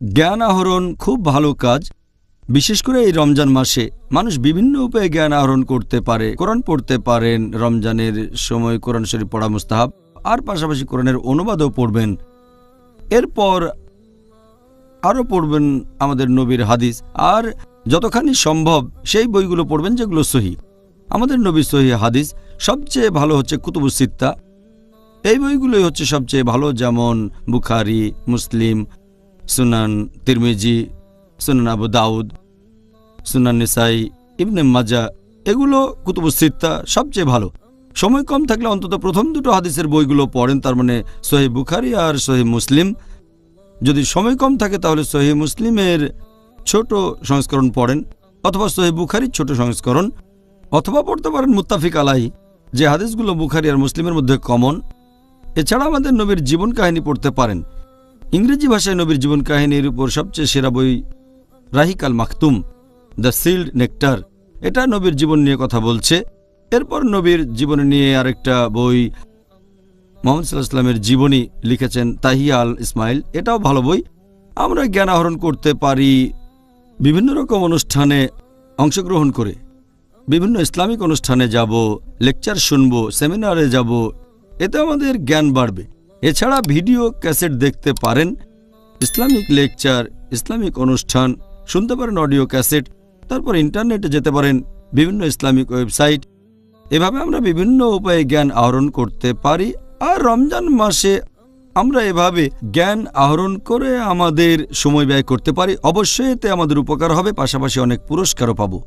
জ্ঞান আহরণ খুব ভালো কাজ। বিশেষ করে এই রমজান মাসে মানুষ বিভিন্ন উপায়ে জ্ঞান আহরণ করতে পারে। কোরআন পড়তে পারেন, রমজানের সময় কোরআন শরীফ পড়া মুস্তাহাব, আর পাশাপাশি কোরআনের অনুবাদও পড়বেন। এরপর আরও পড়বেন আমাদের নবীর হাদিস, আর যতখানি সম্ভব সেই বইগুলো পড়বেন যেগুলো সহি। আমাদের নবীর সহি হাদিস সবচেয়ে ভালো হচ্ছে কুতুবুসিত্তা এই বইগুলোই হচ্ছে সবচেয়ে ভালো, যেমন বুখারি, মুসলিম সুনান তিরমিজি, সুনান আবু দাউদ, সুনান নিসাই, ইবনে মাজা, এগুলো কুতুবুসিত্তা সবচেয়ে ভালো। সময় কম থাকলে অন্তত প্রথম দুটো হাদিসের বইগুলো পড়েন, তার মানে সহি বুখারি আর সহি মুসলিম। যদি সময় কম থাকে তাহলে সহি মুসলিমের ছোট সংস্করণ পড়েন, অথবা সহি বুখারির ছোট সংস্করণ, অথবা পড়তে পারেন মুত্তাফিক আলাই যে হাদিসগুলো বুখারি আর মুসলিমের মধ্যে কমন এছাড়া আমাদের নবীর জীবন কাহিনী পড়তে পারেন। ইংরেজি ভাষায় নবীর জীবন কাহিনীর উপর সবচেয়ে সেরা বই Raheeq al Makhtum the sealed nectar. এটা নবীর জীবন নিয়ে কথা বলছে। এরপর নবীর জীবন নিয়ে আরেকটা বই মোহাম্মদ সাল্লাহ ইসলামের জীবনী লিখেছেন তাহিয়া আল ইসমাইল। এটাও ভালো বই। আমরা জ্ঞান আহরণ করতে পারি বিভিন্ন রকম অনুষ্ঠানে অংশগ্রহণ করে। বিভিন্ন ইসলামিক অনুষ্ঠানে যাব, লেকচার শুনব, সেমিনারে যাব। এতে আমাদের জ্ঞান বাড়বে। এছাড়া ভিডিও ক্যাসেট দেখতে পারেন। ইসলামিক লেকচার, ইসলামিক অনুষ্ঠান, শুনতে পারেন অডিও ক্যাসেট, তারপর ইন্টারনেটে যেতে পারেন বিভিন্ন ইসলামিক ওয়েবসাইট। এভাবে আমরা বিভিন্ন উপায়ে জ্ঞান আহরণ করতে পারি আর রমজান মাসে আমরা এভাবে জ্ঞান আহরণ করে আমাদের সময় ব্যয় করতে পারি। অবশ্যই এতে আমাদের উপকার হবে, পাশাপাশি অনেক পুরস্কারও পাবো।